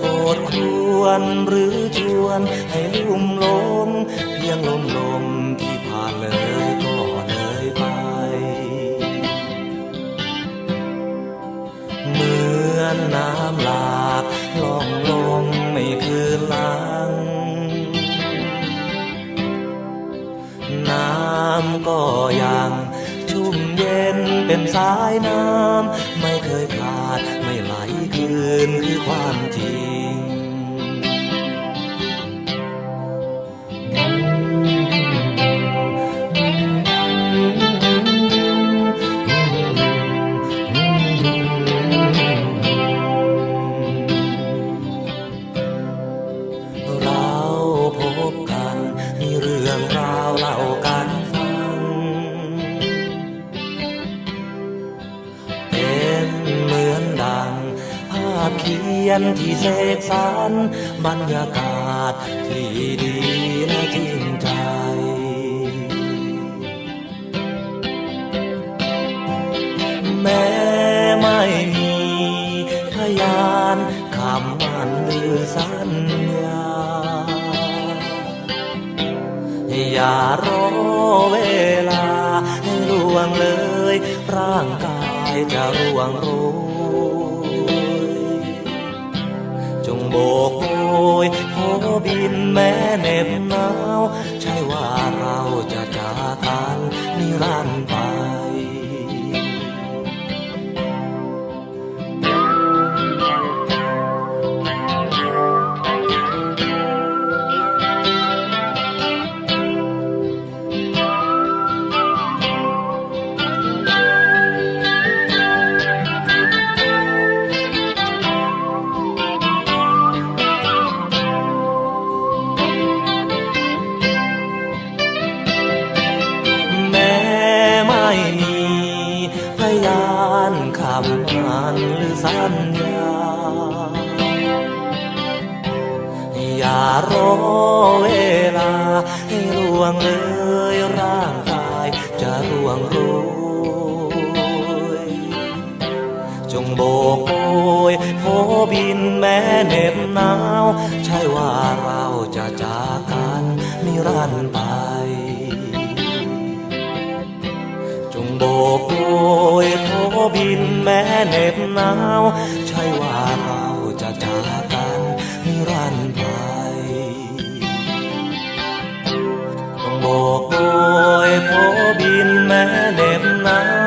โอดครวนหรือชวนให้ลุ่มหลงเพียงลมลมที่ผ่านเลยก็เลยไป เหมือนน้ำหลากล่องลงไม่คืนหลัง น้ำก็ยังชุ่มเย็นเป็นสายน้ำไม่เคยขา ไม่ไหลคืนคือความจริง พียนที่เสกสรรบรรยากาศที่ดีและจริงใจแม้ไม่มีพยานคำมันหรือสัญญา อย่ารอเวลาให้ล่วงเลย ร่างกายจะร่วงโร โบกโอยโหบินแม้เหน็บหนาว ใช่ว่าเราจะจากกันนิรันดร์ไป คำมันหรือสัญญา อย่ารอเวลา ให้ล่วงเลยร่างกายจะร่วงโรยจงโบกโอยโหบินแม้เหน็บหนาว ใช่ว่าเราจะจากินแม้เหน็บหนาว ใช่ว่าเราจะจากกันนิรันดร์ไปจงโบกโอยโหบินแม้เหน็บหนาว